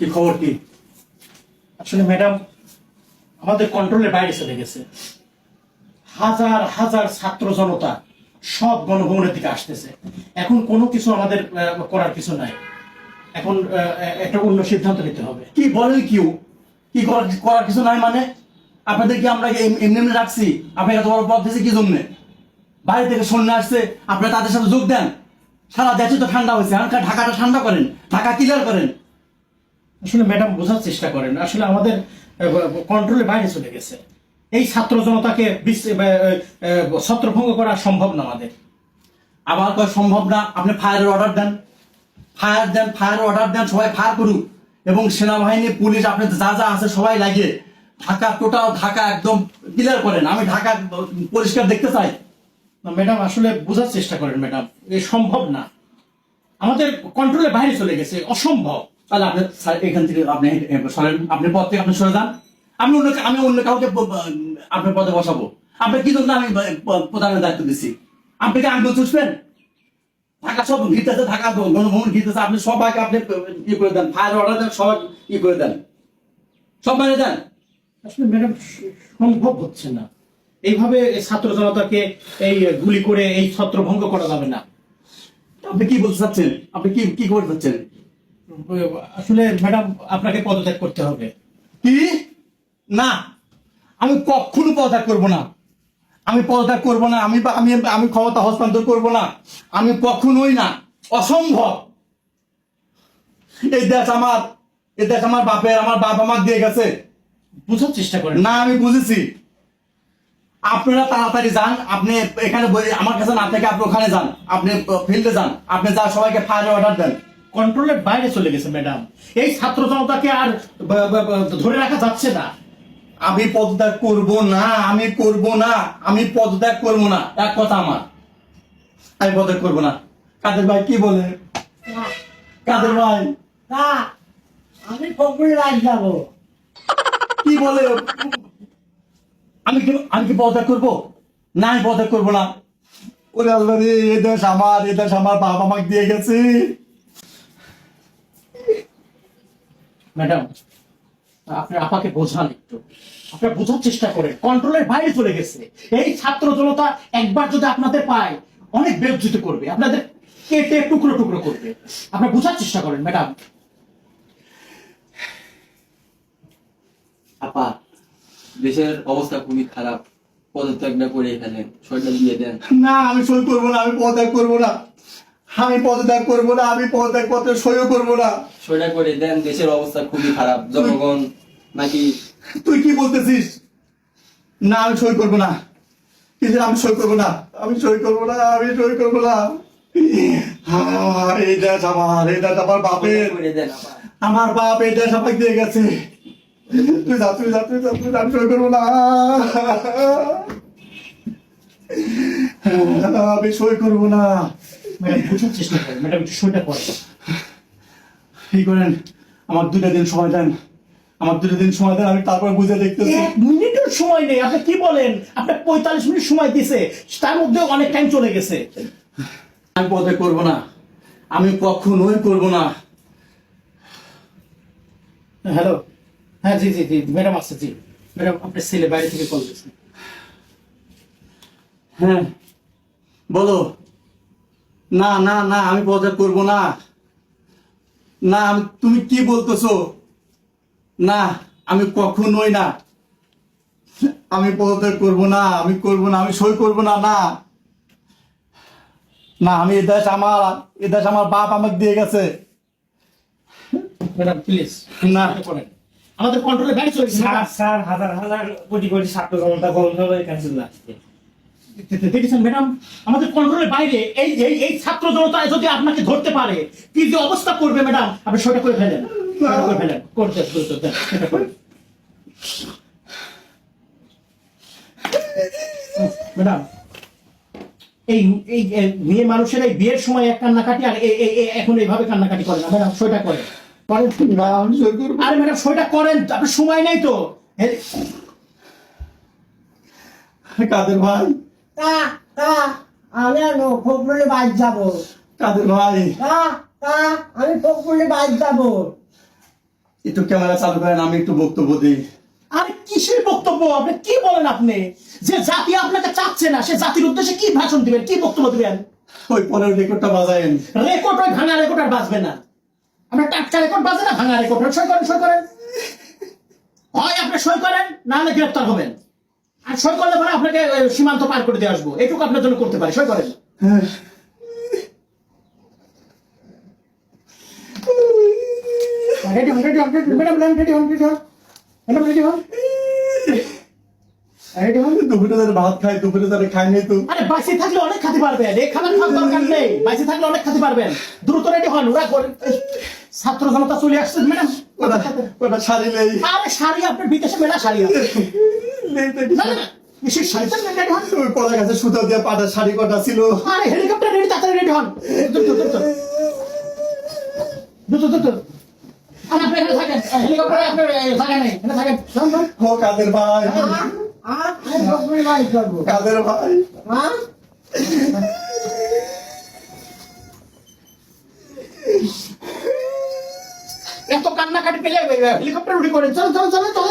কি খবর কি? আসলে ম্যাডাম, আমাদের কন্ট্রোলের বাইরে চলে গেছে। হাজার হাজার ছাত্র জনতা সব গণভবনের দিকে আসতেছে। এখন কোনো কিছু আমাদের করার কিছু নাই। এখন একটা অন্য সিদ্ধান্ত নিতে হবে। কি বলেন কিউ কি করার কিছু নাই মানে? আপনাদের কি আমরা এম- এমনি এমনি রাখছি আপনাকে এত বড় পথ দিয়েছি কি জন্য? বাইরে থেকে সৈন্য আসছে, আপনারা তাদের সাথে যোগ দেন। সারা দেশে তো ঠান্ডা হয়েছে। ঢাকাটা ঠান্ডা করেন। ঢাকা ক্লিয়ার করেন। আসলে ম্যাডাম বোঝার চেষ্টা করেন, আসলে আমাদের কন্ট্রোলের বাইরে চলে গেছে। এই ছাত্র জনতাকে ছত্রভঙ্গ করা সম্ভব না আমাদের। আমার কয় সম্ভব না? আপনি ফায়ারের অর্ডার দেন। ফায়ার দেন ফায়ার অর্ডার দেন, সবাই ফায়ার করুক। এবং সেনাবাহিনী, পুলিশ, আপনি যা যা আছে সবাই লাগে ঢাকা টোটাল ঢাকা একদম ক্লিয়ার করেন। আমি ঢাকা পরিষ্কার দেখতে চাই। না, ম্যাডাম, আসলে বোঝার চেষ্টা করেন, ম্যাডাম। এ সম্ভব না। আমাদের কন্ট্রোলের বাইরে চলে গেছে, অসম্ভব। তাহলে আপনি এখান থেকে আপনি সরেন আপনি পদ থেকে আপনি সরে যান। আমি অন্য আমি অন্য কাউকে আপনার পদে বসাবো। আপনার কি জন্য আমি প্রধানের দায়িত্ব দিচ্ছি আপনি কি আঙ্গুল চুষবেন? ঢাকা সব ঘিরতেছে ঢাকা গণভবন ঘিরতেছে আপনি সবাইকে আপনি ই করে দেন ফায়ার অর্ডার দেন সবাই ই করে দেন। সব মানে দেন। আসলে ম্যাডাম সম্ভব হচ্ছে না। এইভাবে ছাত্র জনতাকে এই গুলি করে এই ছত্রভঙ্গ করা যাবে না। আপনি কি বলতে চাচ্ছেন? আপনি কি কি করতে চাচ্ছেন? আসলে ম্যাডাম আপনাকে পদত্যাগ করতে হবে। কি? না আমি কখনো পদত্যাগ করব না। আমি পদত্যাগ করব না আমি আমি আমি ক্ষমতা হস্তান্তর করব না। আমি কখনোই না অসম্ভব। এই দেশ আমার এই দেশ আমার বাপের আমার বাপ আমার দিয়ে গেছে। বুঝার চেষ্টা করেন। না আমি বুঝেছি। আপনারা তাড়াতাড়ি যান আপনি এখানে আমার কাছে না থেকে আপনি ওখানে যান আপনি ফিল্ডে যান আপনি যা সবাইকে ফায়ার অর্ডার দেন। কন্ট্রোলের বাইরে চলে গেছে ম্যাডাম এই ছাত্র জনতাকে আর ধরে রাখা যাচ্ছে না। আমি পদত্যাগ করব না আমি করব না আমি পদত্যাগ করব না। এক কথা আমার আমি পদত্যাগ করব না। কাদের ভাই কি বলে? কাদের ভাই? না আমি ফকরে রাজ যাব। কি বলে? আমি কি আমি কি পদত্যাগ করব? না আমি পদত্যাগ করব না। ওরে আল্লাহ রে এ দেশ আমার এ দেশ আমার বাবা আমাকে দিয়ে গেছে। ম্যাডাম আপনি আপাকে বোঝান একটু। আপনার বোঝার চেষ্টা করেন। কন্ট্রোলের বাইরে চলে গেছে। এই ছাত্র জনতা একবার যদি আপনাদের পায় অনেক বেজ্জিত করবে। আপনাদের কেটে টুকরো টুকরো করবে। আপনার বোঝার চেষ্টা করেন ম্যাডাম। আপা দেশের অবস্থা খুবই খারাপ। পদত্যাগটা করে ফেলেন শরীরটা দিয়ে দেন না আমি সই করব না আমি পদত্যাগ করব না। আমি পদত্যাগ করব না আমি পদত্যাগ পত্রে সইও করব না। শরীরটা করে দেন দেশের অবস্থা খুবই খারাপ। জনগণ নাকি তুই কি বলতেছিস? না আমি সই করব না। কিন্তু আমি সই করব না। আমি সই করব না আমি সই করব না। এই দেশ আমার এই দেশ আমার বাপের। আমার বাপ এই দেশ আমাকে দিয়ে গেছে। তুই যা তুই যা তুই যা তুই আমি সই করব না। আমি সই করব না। ম্যাডাম বোঝার চেষ্টা করেন ম্যাডাম একটু করেন এই করেন? আমার দুটা দিন সময় দেন। আমার দুটা দিন সময় দেন আমি তারপরে বুঝে দেখতেছি। এক মিনিটের সময় নেই আপনি কি বলেন? আপনার পঁয়তাল্লিশ মিনিট সময় দিছে তার মধ্যে অনেক টাইম চলে গেছে। আমি পদে করব না আমি কখনোই করব না। হ্যালো? হ্যাঁ জি জি জি ম্যাডাম আছে জি। ম্যাডাম আপনার ছেলে বাইরে থেকে কল দিয়েছে। হ্যাঁ বলো। না না না আমি পদে করব না। না আমি- তুমি কি বলতেছো? না আমি কখনোই না। আমি পদত্যাগ করব না আমি করব না আমি সই করব না না। না আমি এ দেশ আমার এ দেশ আমার বাপ আমাকে দিয়ে গেছে। ম্যাডাম প্লিজ না। করেন। আমাদের কন্ট্রোলে বাইরে চলে গেছে স্যার স্যার হাজার হাজার কোটি কোটি ছাত্র জনতা হয়ে এখানে আসছে দেখেছেন ম্যাডাম? আমাদের কন্ট্রোলের বাইরে এই এই এই ছাত্র জনতা যদি আপনাকে ধরতে পারে, কি যে অবস্থা করবে ম্যাডাম? আপনি সেটা করে ফেলেন। করে। ম্যাডাম, এই এই মেয়ে মানুষের এই বিয়ের সময় এক কান্নাকাটি আর এখন এইভাবে কান্নাকাটি করে না। ম্যাডাম, সেটা করব আরে ম্যাডাম, সেটা করেন আপনার সময় নাই তো। কাদের ভাই? তা তা আমি আর ফকরে বাজ যাব। কাদের ভাই তা তা আমি ফকরে বাজ যাব। একটু ক্যামেরা চালু করেন আমি একটু বক্তব্য দিই। আরে কিসের বক্তব্য? আপনি কি বলেন আপনি? যে জাতি আপনাকে চাচ্ছে না সে জাতির উদ্দেশ্যে কি ভাষণ দিবেন কি বক্তব্য দিবেন? ওই পরের রেকর্ডটা বাজায়েন। রেকর্ড ওই ভাঙা রেকর্ড আর বাজবে না। আমরা টাটকা রেকর্ড বাজে না? ভাঙা রেকর্ড। সই করেন সই করেন। হয় আপনি সই করেন না হলে গ্রেপ্তার হবেন। আর সই করলে পরে আপনাকে সীমান্ত পার করে দিয়ে আসব। এটুকু আপনার জন্য করতে পারি সই করেন। রেডি হন রেডি হন ম্যাডাম রেডি হন রেডি হন। ম্যাডাম রেডি হন। রেডি হন। দুপুরে ধরে ভাত খাই দুপুরে ধরে খাই নাই তো। আরে বাইসে থাকলে অনেক খেতে পারবেন। এই খাবার খাওয়ার দরকার নেই। থাকলে অনেক খেতে পারবেন। দ্রুত রেডি হন ওরা করে- ছাত্র জনতা চলে আসছে ম্যাডাম। ওটা শাড়ি নেই। আরে শাড়ি আপনার বিদেশে মেলা শাড়ি আছে। এত কান্নাকাটি পেলে হেলিকপ্টার উড়ি করেন চলো চলো চলো চলো।